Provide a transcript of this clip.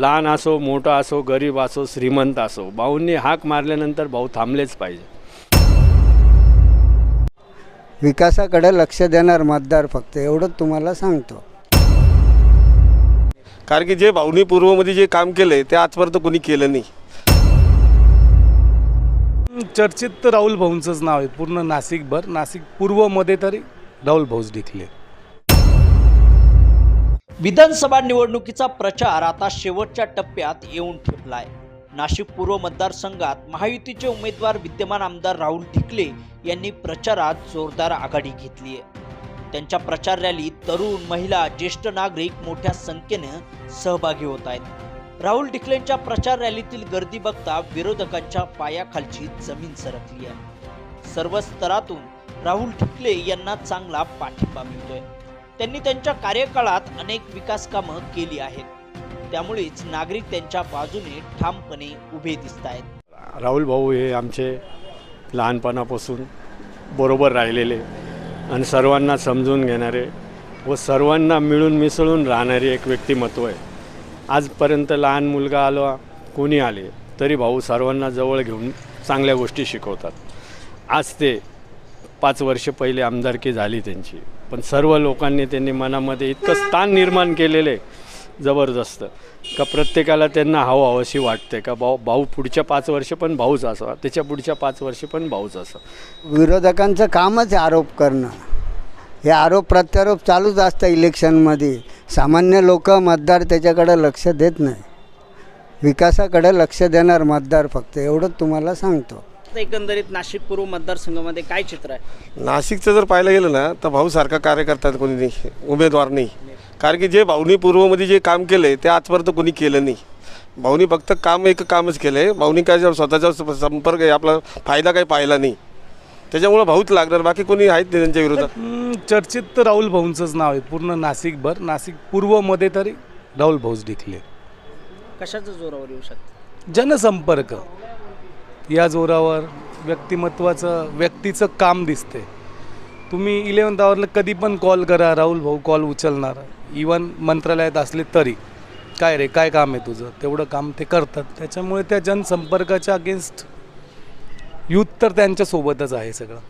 लहान असो मोठा असो गरीब असो श्रीमंत असो भाऊंनी हाक मारल्यानंतर भाऊ थांबलेच पाहिजे. विकासाकडे लक्ष देणार मतदार फक्त एवढंच तुम्हाला सांगतो. कारण की जे भावनी पूर्वमध्ये जे काम केलंय ते आजपर्यंत कोणी केलं नाही. चर्चेत तर राहुल भाऊंचंच नाव आहे पूर्ण नाशिकभर नाशिक पूर्वमध्ये तरी राहुल भाऊच डिकले विधानसभा निवडणुकीचा प्रचार आता शेवटच्या टप्प्यात येऊन ठेपलाय. नाशिक पूर्व मतदारसंघात महायुतीचे उमेदवार विद्यमान आमदार राहुल ढिकले यांनी प्रचारात जोरदार आघाडी घेतली आहे त्यांच्या प्रचार रॅलीत तरुण महिला ज्येष्ठ नागरिक मोठ्या संख्येनं सहभागी होत आहेत. राहुल ढिकलेंच्या प्रचार रॅलीतील गर्दी बघता विरोधकांच्या पायाखालची जमीन सरकली आहे सर्व स्तरातून राहुल ढिकले यांना चांगला पाठिंबा मिळतोय. त्यांनी त्यांच्या कार्यकाळात अनेक विकास कामं केली आहेत. त्यामुळेच नागरिक त्यांच्या बाजूने ठामपणे उभे दिसत आहेत. राहुल भाऊ हे आमचे लहानपणापासून बरोबर राहिलेले आणि सर्वांना समजून घेणारे व सर्वांना मिळून मिसळून राहणारे एक व्यक्तिमत्व आहे. आजपर्यंत लहान मुलगा आला कोणी आले तरी भाऊ सर्वांना जवळ घेऊन चांगल्या गोष्टी शिकवतात. आज ते पाच वर्ष पहिले आमदारकी झाली त्यांची. पण सर्व लोकांनी त्यांनी मनामध्ये इतकं स्थान निर्माण केलेलं आहे जबरदस्त का प्रत्येकाला त्यांना हवं हवंशी वाटते का भाऊ भाऊ पुढच्या पाच वर्ष पण भाऊच असा त्याच्या पुढच्या पाच वर्ष पण भाऊच असावा. विरोधकांचं कामच आरोप करणं. हे आरोप प्रत्यारोप चालूच असतं इलेक्शनमध्ये. सामान्य लोक मतदार त्याच्याकडे लक्ष देत नाही. विकासाकडे लक्ष देणार मतदार फक्त एवढंच तुम्हाला सांगतो. एकंदरीत नाशिक पूर्व मतदारसंघामध्ये काय चित्र आहे? नाशिकचं जर पाहायला गेलं ना तर भाऊसारखा कार्यकर्ता कोणी नाही उमेदवार नाही. कारण की जे भाऊनी पूर्वमध्ये जे काम केलंय ते आजपर्यंत कोणी केलं नाही. भाऊनी फक्त काम एक कामच केलं आहे भाऊनी काय स्वतःचा स- संपर्क आहे आपला फायदा काही पाहिला नाही. त्याच्यामुळं भाऊच लागणार बाकी कोणी आहेत नाही त्यांच्या विरोधात? चर्चेत तर राहुल भाऊंचंच नाव आहे पूर्ण नाशिकभर. नाशिक पूर्वमध्ये तरी राहुल भाऊच डिकले कशाच्या जोरावर येऊ शकते? जनसंपर्क. या जोरावर व्यक्तिमत्वाचं व्यक्तीचं काम दिसते तुम्ही इलेवन्थ आवरला कधी पण कॉल करा राहुल भाऊ कॉल उचलणार. इवन मंत्रालयात असले तरी. काय रे काय काम आहे तुझं? तेवढं काम ते करतात. त्याच्यामुळे त्या जनसंपर्काच्या अगेन्स्ट यूथ तर त्यांच्यासोबतच आहे सगळं.